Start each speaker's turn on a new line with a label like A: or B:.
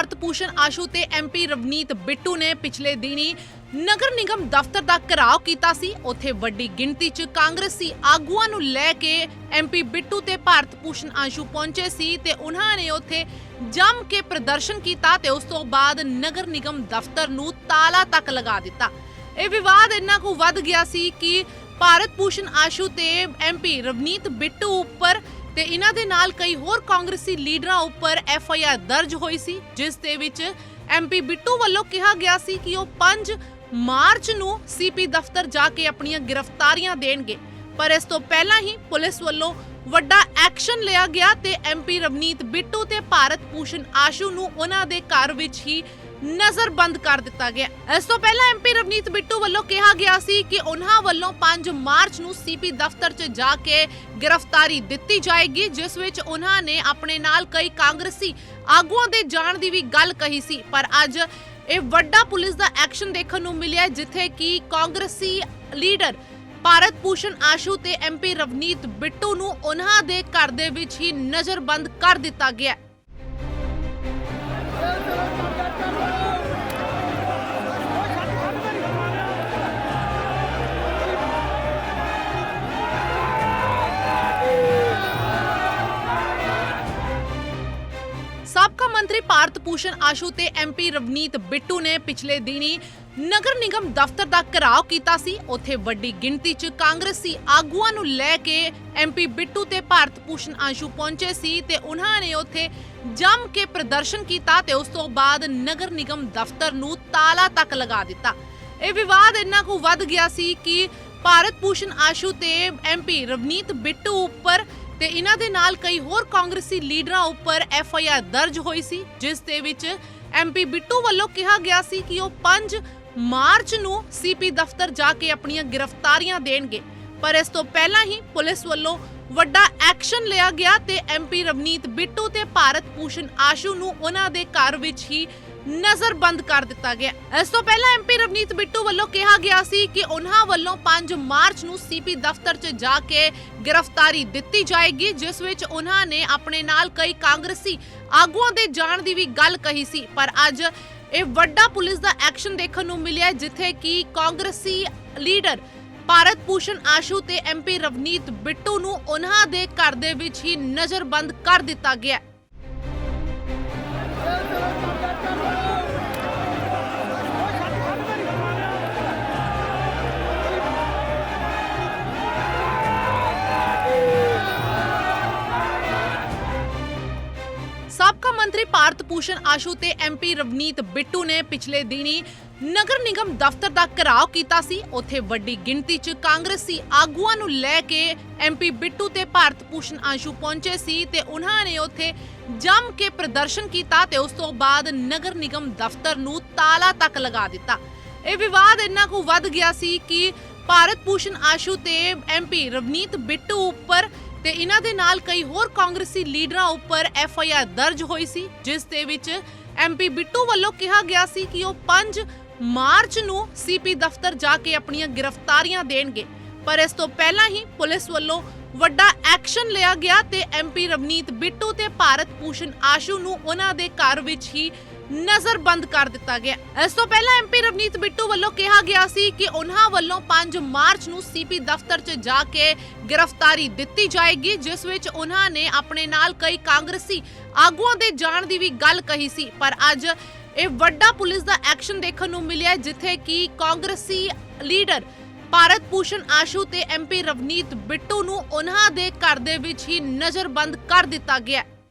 A: ਸਾਬਕਾ ਭਾਰਤ ਭੂਸ਼ਣ ਆਸ਼ੂ ਤੇ ਐਮਪੀ ਰਵਨੀਤ ਬਿੱਟੂ ਨੇ ਪਿਛਲੇ ਦਿਨੀ ਨਗਰ ਨਿਗਮ ਦਫ਼ਤਰ ਦਾ ਘਰਾਓ ਕੀਤਾ ਸੀ। ਉੱਥੇ ਵੱਡੀ ਗਿਣਤੀ 'ਚ ਕਾਂਗਰਸੀ ਆਗੂਆਂ ਨੂੰ ਲੈ ਕੇ ਐਮਪੀ ਬਿੱਟੂ ਤੇ ਭਾਰਤ ਭੂਸ਼ਣ ਆਸ਼ੂ ਪਹੁੰਚੇ ਸੀ ਤੇ ਉਹਨਾਂ ਨੇ ਉੱਥੇ ਜੰਮ ਕੇ ਪ੍ਰਦਰਸ਼ਨ ਕੀਤਾ ਤੇ ਉਸ ਤੋਂ ਬਾਅਦ ਨਗਰ ਨਿਗਮ ਦਫ਼ਤਰ ਨੂੰ ਤਾਲਾ ਤੱਕ ਲਗਾ ਦਿੱਤਾ। ਇਹ ਵਿਵਾਦ ਇੰਨਾ ਕੁ ਵੱਧ ਗਿਆ ਸੀ ਕਿ ਭਾਰਤ ਭੂਸ਼ਣ ਆਸ਼ੂ ਤੇ ਐਮਪੀ ਰਵਨੀਤ ਬਿੱਟੂ ਉੱਪਰ ਤੇ ਇਹਨਾਂ ਦੇ ਨਾਲ ਕਈ ਹੋਰ ਕਾਂਗਰਸੀ ਲੀਡਰਾਂ ਉੱਪਰ ਐਫ ਆਈ ਆਰ ਦਰਜ ਹੋਈ ਸੀ, ਜਿਸ ਦੇ ਵਿੱਚ ਐਮਪੀ ਬਿੱਟੂ ਵੱਲੋਂ ਕਿਹਾ ਗਿਆ ਸੀ ਕਿ ਉਹ 5 ਮਾਰਚ ਨੂੰ ਸੀਪੀ ਦਫ਼ਤਰ ਜਾ ਕੇ ਆਪਣੀਆਂ ਗ੍ਰਿਫਤਾਰੀਆਂ ਦੇਣਗੇ। ਪਰ ਇਸ ਤੋਂ ਪਹਿਲਾਂ ਹੀ ਪੁਲਿਸ ਵੱਲੋਂ ਵੱਡਾ ਐਕਸ਼ਨ ਲਿਆ ਗਿਆ ਤੇ ਐਮਪੀ ਰਵਨੀਤ ਬਿੱਟੂ ਤੇ ਭਾਰਤ ਭੂਸ਼ਣ ਆਸ਼ੂ ਨੂੰ ਉਹਨਾਂ ਦੇ ਘਰ ਵਿੱਚ ਹੀ ਨਜ਼ਰਬੰਦ ਕਰ ਦਿੱਤਾ ਗਿਆ। ਇਸ ਤੋਂ ਪਹਿਲਾਂ ਐਮਪੀ ਰਵਨੀਤ ਬਿੱਟੂ ਵੱਲੋਂ ਕਿਹਾ ਗਿਆ ਸੀ ਕਿ ਉਹਨਾਂ ਵੱਲੋਂ 5 ਮਾਰਚ ਨੂੰ ਸੀਪੀ ਦਫ਼ਤਰ 'ਚ ਜਾ ਕੇ ਗ੍ਰਿਫਤਾਰੀ ਦਿੱਤੀ ਜਾਏਗੀ, ਜਿਸ ਵਿੱਚ ਉਹਨਾਂ ਨੇ ਆਪਣੇ ਨਾਲ ਕਈ ਕਾਂਗਰਸੀ ਆਗੂਆਂ ਦੇ ਜਾਣ ਦੀ ਵੀ ਗੱਲ ਕਹੀ ਸੀ। ਪਰ ਅੱਜ ਇਹ ਵੱਡਾ ਪੁਲਿਸ ਦਾ ਐਕਸ਼ਨ ਦੇਖਣ ਨੂੰ ਮਿਲਿਆ ਜਿੱਥੇ ਕਿ ਕਾਂਗਰਸੀ ਲੀਡਰ ਭਾਰਤ ਭੂਸ਼ਣ ਆਸ਼ੂ ਤੇ ਐਮਪੀ ਰਵਨੀਤ ਬਿੱਟੂ ਨੂੰ ਉਹਨਾਂ ਦੇ ਘਰ ਦੇ ਵਿੱਚ ਹੀ ਨਜ਼ਰਬੰਦ ਕਰ ਦਿੱਤਾ ਗਿਆ ਮੰਤਰੀ ਭਾਰਤ ਭੂਸ਼ਣ ਆਸ਼ੂ ਤੇ ਐਮਪੀ ਰਵਨੀਤ ਬਿੱਟੂ ਨੇ ਪਿਛਲੇ ਦਿਨੀ ਨਗਰ ਨਿਗਮ ਦਫ਼ਤਰ ਦਾ ਘਰਾਓ ਕੀਤਾ ਸੀ। ਉੱਥੇ ਵੱਡੀ ਗਿਣਤੀ 'ਚ ਕਾਂਗਰਸੀ ਆਗੂਆਂ ਨੂੰ ਲੈ ਕੇ ਐਮਪੀ ਬਿੱਟੂ ਤੇ ਭਾਰਤ ਭੂਸ਼ਣ ਆਸ਼ੂ ਪਹੁੰਚੇ ਸੀ ਤੇ ਉਹਨਾਂ ਨੇ ਉੱਥੇ ਜੰਮ ਕੇ ਪ੍ਰਦਰਸ਼ਨ ਕੀਤਾ ਤੇ ਉਸ ਤੋਂ ਬਾਅਦ ਨਗਰ ਨਿਗਮ ਦਫ਼ਤਰ ਨੂੰ ਤਾਲਾ ਤੱਕ ਲਗਾ ਦਿੱਤਾ। ਇਹ ਵਿਵਾਦ ਇੰਨਾ ਕੁ ਵੱਧ ਗਿਆ ਸੀ ਕਿ ਭਾਰਤ ਭੂਸ਼ਣ ਆਸ਼ੂ ਤੇ ਐਮਪੀ ਰਵਨੀਤ ਬਿੱਟੂ ਉੱਪਰ ਤੇ ਇਹਨਾਂ ਦੇ ਨਾਲ ਕਈ ਹੋਰ ਕਾਂਗਰਸੀ ਲੀਡਰਾਂ ਉੱਪਰ ਐਫ ਆਈ ਆਰ ਦਰਜ ਹੋਈ ਸੀ, ਜਿਸ ਦੇ ਵਿੱਚ ਐਮਪੀ ਬਿੱਟੂ ਵੱਲੋਂ ਕਿਹਾ ਗਿਆ ਸੀ ਕਿ ਉਹ 5 ਮਾਰਚ ਨੂੰ ਸੀਪੀ ਦਫ਼ਤਰ ਜਾ ਕੇ ਆਪਣੀਆਂ ਗ੍ਰਿਫਤਾਰੀਆਂ ਦੇਣਗੇ। ਪਰ ਇਸ ਤੋਂ ਪਹਿਲਾਂ ਹੀ ਪੁਲਿਸ ਵੱਲੋਂ ਵੱਡਾ ਐਕਸ਼ਨ ਲਿਆ ਗਿਆ ਤੇ ਐਮਪੀ ਰਵਨੀਤ ਬਿੱਟੂ ਤੇ ਭਾਰਤ ਭੂਸ਼ਣ ਆਸ਼ੂ ਨੂੰ ਉਹਨਾਂ ਦੇ ਘਰ ਵਿੱਚ ਹੀ ਨਜ਼ਰਬੰਦ ਕਰ ਦਿੱਤਾ ਗਿਆ। ਇਸ ਤੋਂ ਪਹਿਲਾਂ ਐਮਪੀ ਰਵਨੀਤ ਬਿੱਟੂ ਵੱਲੋਂ ਕਿਹਾ ਗਿਆ ਸੀ ਕਿ ਉਹਨਾਂ ਵੱਲੋਂ 5 ਮਾਰਚ ਨੂੰ ਸੀਪੀ ਦਫ਼ਤਰ 'ਚ ਜਾ ਕੇ ਗ੍ਰਿਫਤਾਰੀ ਦਿੱਤੀ ਜਾਏਗੀ, ਜਿਸ ਵਿੱਚ ਉਹਨਾਂ ਨੇ ਆਪਣੇ ਨਾਲ ਕਈ ਕਾਂਗਰਸੀ ਆਗੂਆਂ ਦੇ ਜਾਣ ਦੀ ਵੀ ਗੱਲ ਕਹੀ ਸੀ। ਪਰ ਅੱਜ ਇਹ ਵੱਡਾ ਪੁਲਿਸ ਦਾ ਐਕਸ਼ਨ ਦੇਖਣ ਨੂੰ ਮਿਲਿਆ ਜਿੱਥੇ ਕਿ ਕਾਂਗਰਸੀ ਲੀਡਰ ਭਾਰਤ ਭੂਸ਼ਣ ਆਸ਼ੂ ਤੇ ਐਮਪੀ ਰਵਨੀਤ ਬਿੱਟੂ ਨੂੰ ਉਹਨਾਂ ਦੇ ਘਰ ਦੇ ਵਿੱਚ ਹੀ ਨਜ਼ਰਬੰਦ ਕਰ ਦਿੱਤਾ ਗਿਆ ਸਾਬਕਾ ਮੰਤਰੀ ਭਾਰਤ ਭੂਸ਼ਣ ਆਸ਼ੂ ਤੇ ਐਮਪੀ ਰਵਨੀਤ ਬਿੱਟੂ ਨੇ ਪਿਛਲੇ ਦਿਨੀ ਨਗਰ ਨਿਗਮ ਦਫ਼ਤਰ ਦਾ ਘਰਾਓ ਕੀਤਾ ਸੀ। ਉੱਥੇ ਵੱਡੀ ਗਿਣਤੀ 'ਚ ਕਾਂਗਰਸੀ ਆਗੂਆਂ ਨੂੰ ਲੈ ਕੇ ਐਮਪੀ ਬਿੱਟੂ ਤੇ ਭਾਰਤ ਭੂਸ਼ਣ ਆਸ਼ੂ ਪਹੁੰਚੇ ਸੀ ਤੇ ਉਹਨਾਂ ਨੇ ਉੱਥੇ ਜੰਮ ਕੇ ਪ੍ਰਦਰਸ਼ਨ ਕੀਤਾ ਤੇ ਉਸ ਤੋਂ ਬਾਅਦ ਨਗਰ ਨਿਗਮ ਦਫ਼ਤਰ ਨੂੰ ਤਾਲਾ ਤੱਕ ਲਗਾ ਦਿੱਤਾ। ਇਹ ਵਿਵਾਦ ਇੰਨਾ ਕੁ ਵੱਧ ਗਿਆ ਸੀ ਕਿ ਭਾਰਤ ਭੂਸ਼ਣ ਆਸ਼ੂ ਤੇ ਐਮਪੀ ਰਵਨੀਤ ਬਿੱਟੂ ਉੱਪਰ ਤੇ ਇਹਨਾਂ ਦੇ ਨਾਲ ਕਈ ਹੋਰ ਕਾਂਗਰਸੀ ਲੀਡਰਾਂ ਉੱਪਰ ਐਫ ਆਈ ਆਰ ਦਰਜ ਹੋਈ ਸੀ, ਜਿਸ ਦੇ ਵਿੱਚ ਐਮਪੀ ਬਿੱਟੂ ਵੱਲੋਂ ਕਿਹਾ ਗਿਆ ਸੀ ਕਿ ਉਹ 5 ਮਾਰਚ ਨੂੰ ਸੀਪੀ ਦਫ਼ਤਰ ਜਾ ਕੇ ਆਪਣੀਆਂ ਗ੍ਰਿਫਤਾਰੀਆਂ ਦੇਣਗੇ। ਪਰ ਇਸ ਤੋਂ ਪਹਿਲਾਂ ਹੀ ਪੁਲਿਸ ਵੱਲੋਂ ਵੱਡਾ ਐਕਸ਼ਨ ਲਿਆ ਗਿਆ ਤੇ ਐਮਪੀ ਰਵਨੀਤ ਬਿੱਟੂ ਤੇ ਭਾਰਤ ਭੂਸ਼ਣ ਆਸ਼ੂ ਨੂੰ ਉਹਨਾਂ ਦੇ ਘਰ ਵਿੱਚ ਹੀ ਨਜ਼ਰਬੰਦ ਕਰ ਦਿੱਤਾ ਗਿਆ। ਇਸ ਤੋਂ ਪਹਿਲਾਂ ਐਮਪੀ ਰਵਨੀਤ ਬਿੱਟੂ ਵੱਲੋਂ ਕਿਹਾ ਗਿਆ ਸੀ ਕਿ ਉਹਨਾਂ ਵੱਲੋਂ 5 ਮਾਰਚ ਨੂੰ ਸੀਪੀ ਦਫ਼ਤਰ 'ਚ ਜਾ ਕੇ ਗ੍ਰਿਫਤਾਰੀ ਦਿੱਤੀ ਜਾਏਗੀ, ਜਿਸ ਵਿੱਚ ਉਹਨਾਂ ਨੇ ਆਪਣੇ ਨਾਲ ਕਈ ਕਾਂਗਰਸੀ ਆਗੂਆਂ ਦੇ ਜਾਣ ਦੀ ਵੀ ਗੱਲ ਕਹੀ ਸੀ। ਪਰ ਅੱਜ ਇਹ ਵੱਡਾ ਪੁਲਿਸ ਦਾ ਐਕਸ਼ਨ ਦੇਖਣ ਨੂੰ ਮਿਲਿਆ, ਜਿੱਥੇ ਕਿ ਕਾਂਗਰਸੀ ਲੀਡਰ ਭਾਰਤ ਭੂਸ਼ਣ ਆਸ਼ੂ ਤੇ ਐਮਪੀ ਰਵਨੀਤ ਬਿੱਟੂ ਨੂੰ ਉਹਨਾਂ ਦੇ ਘਰ ਦੇ ਵਿੱਚ ਹੀ ਨਜ਼ਰਬੰਦ ਕਰ ਦਿੱਤਾ ਗਿਆ।